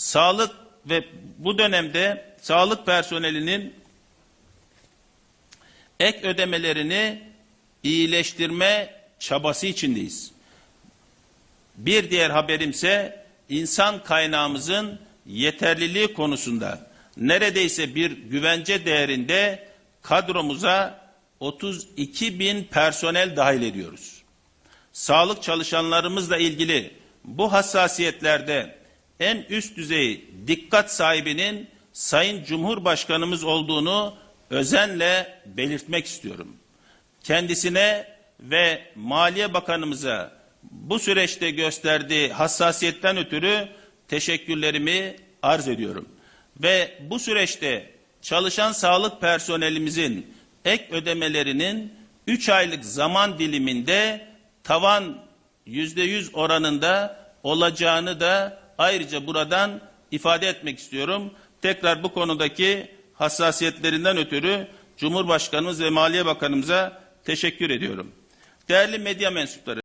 sağlık ve bu dönemde sağlık personelinin ek ödemelerini iyileştirme çabası içindeyiz. Bir diğer haberimse insan kaynağımızın yeterliliği konusunda neredeyse bir güvence değerinde kadromuza 32 bin personel dahil ediyoruz. Sağlık çalışanlarımızla ilgili bu hassasiyetlerde en üst düzey dikkat sahibinin Sayın Cumhurbaşkanımız olduğunu özenle belirtmek istiyorum. Kendisine ve Maliye Bakanımıza bu süreçte gösterdiği hassasiyetten ötürü teşekkürlerimi arz ediyorum. Ve bu süreçte çalışan sağlık personelimizin ek ödemelerinin 3 aylık zaman diliminde tavan %100 oranında olacağını da ayrıca buradan ifade etmek istiyorum. Tekrar bu konudaki hassasiyetlerinden ötürü Cumhurbaşkanımız ve Maliye Bakanımıza teşekkür ediyorum. Değerli medya mensupları,